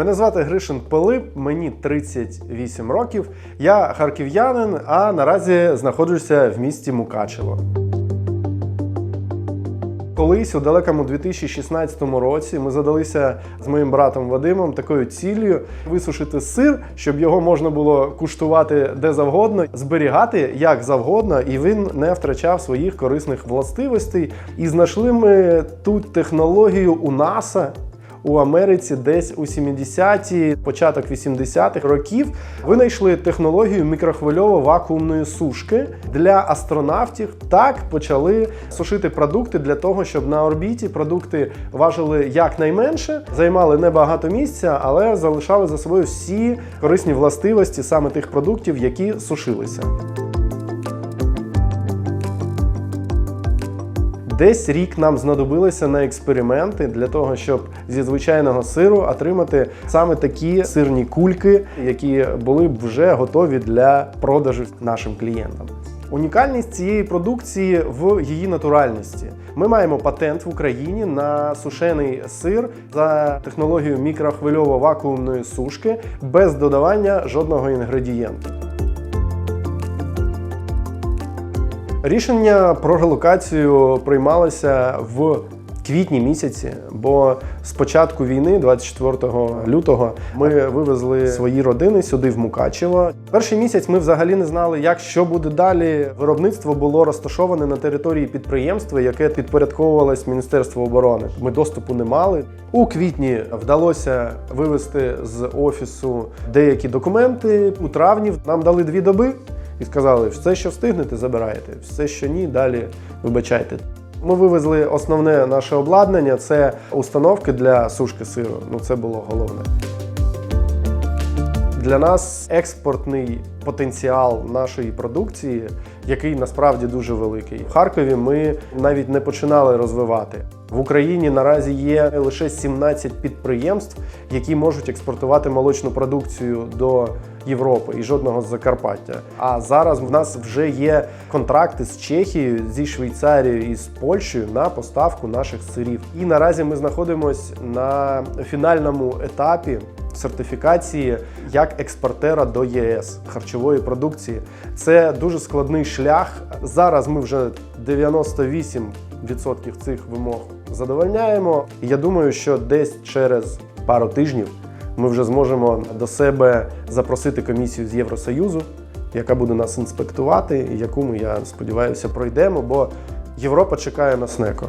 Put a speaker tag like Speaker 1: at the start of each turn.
Speaker 1: Мене звати Гришин Пилип, мені 38 років. Я харків'янин, а наразі знаходжуся в місті Мукачево. Колись у далекому 2016 році ми задалися з моїм братом Вадимом такою ціллю висушити сир, щоб його можна було куштувати де завгодно, зберігати як завгодно, і він не втрачав своїх корисних властивостей. І знайшли ми ту технологію у НАСА. У Америці десь у 70-ті, початок 80-х років винайшли технологію мікрохвильово-вакуумної сушки для астронавтів. Так почали сушити продукти для того, щоб на орбіті продукти важили якнайменше, займали небагато місця, але залишали за собою всі корисні властивості саме тих продуктів, які сушилися. Десь рік нам знадобилося на експерименти для того, щоб зі звичайного сиру отримати саме такі сирні кульки, які були б вже готові для продажу нашим клієнтам. Унікальність цієї продукції в її натуральності. Ми маємо патент в Україні на сушений сир за технологією мікрохвильово-вакуумної сушки без додавання жодного інгредієнту. Рішення про релокацію приймалося в квітні місяці, бо з початку війни, 24 лютого, ми вивезли свої родини сюди в Мукачево. Перший місяць ми взагалі не знали, як що буде далі. Виробництво було розташоване на території підприємства, яке підпорядковувалось Міністерству оборони. Ми доступу не мали. У квітні вдалося вивезти з офісу деякі документи. У травні нам дали дві доби і сказали, все, що встигнете, забираєте, все, що ні, далі вибачайте. Ми вивезли основне наше обладнання це установки для сушки сиру. Ну це було головне. Для нас експортний потенціал нашої продукції, який насправді дуже великий. В Харкові ми навіть не починали розвивати. В Україні наразі є лише 17 підприємств, які можуть експортувати молочну продукцію до Європи і жодного з Закарпаття. А зараз в нас вже є контракти з Чехією, зі Швейцарією і з Польщею на поставку наших сирів. І наразі ми знаходимося на фінальному етапі сертифікації як експортера до ЄС харчової продукції. Це дуже складний шлях. Зараз ми вже 98% цих вимог задовольняємо. Я думаю, що десь через пару тижнів ми вже зможемо до себе запросити комісію з Євросоюзу, яка буде нас інспектувати, і яку ми, я сподіваюся, пройдемо, бо Європа чекає на снеко.